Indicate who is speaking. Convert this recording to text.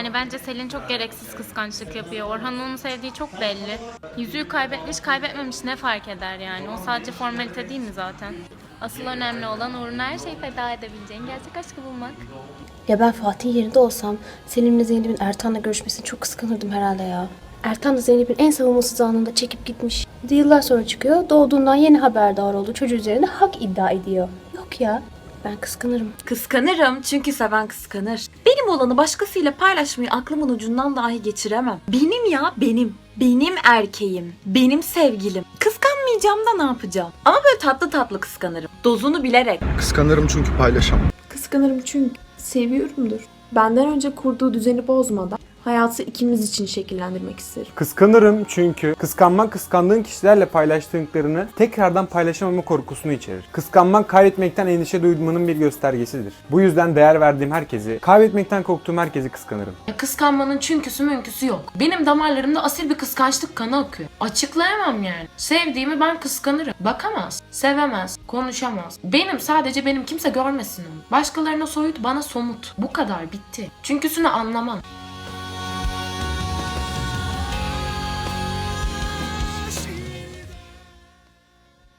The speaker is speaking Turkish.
Speaker 1: Yani bence Selin çok gereksiz kıskançlık yapıyor. Orhan onu sevdiği çok belli. Yüzüğü kaybetmiş kaybetmemiş ne fark eder yani. O sadece formalite değil mi zaten? Asıl önemli olan uğruna her şeyi feda edebileceğin gerçek aşkı bulmak.
Speaker 2: Ya ben Fatih'in yerinde olsam Selim'le Zeynep'in Ertan'la görüşmesini çok kıskanırdım herhalde ya. Ertan da Zeynep'in en savunmasız anında çekip gitmiş. Bir yıllar sonra çıkıyor. Doğduğundan yeni haberdar oldu. Çocuğu üzerinde hak iddia ediyor. Yok ya. Ben kıskanırım.
Speaker 3: Kıskanırım çünkü seven kıskanır. Benim olanı başkasıyla paylaşmayı aklımın ucundan dahi geçiremem. Benim ya benim. Benim erkeğim. Benim sevgilim. Kıskanmayacağım da ne yapacağım? Ama böyle tatlı tatlı kıskanırım. Dozunu bilerek.
Speaker 4: Kıskanırım çünkü paylaşamam.
Speaker 5: Kıskanırım çünkü seviyorumdur. Benden önce kurduğu düzeni bozmadan hayatı ikimiz için şekillendirmek isterim.
Speaker 6: Kıskanırım çünkü kıskanmak kıskandığın kişilerle paylaştıklarını tekrardan paylaşamama korkusunu içerir. Kıskanmak kaybetmekten endişe duymanın bir göstergesidir. Bu yüzden değer verdiğim herkesi, kaybetmekten korktuğum herkesi kıskanırım.
Speaker 7: Ya Kıskanmanın çünküsü münküsü yok. Benim damarlarımda asil bir kıskançlık kanı akıyor. Açıklayamam yani. Sevdiğimi ben kıskanırım. Bakamaz, sevemez, konuşamaz. Benim sadece benim kimse görmesin onu. Başkalarına soyut bana somut. Bu kadar bitti. Çünküsünü anlamam.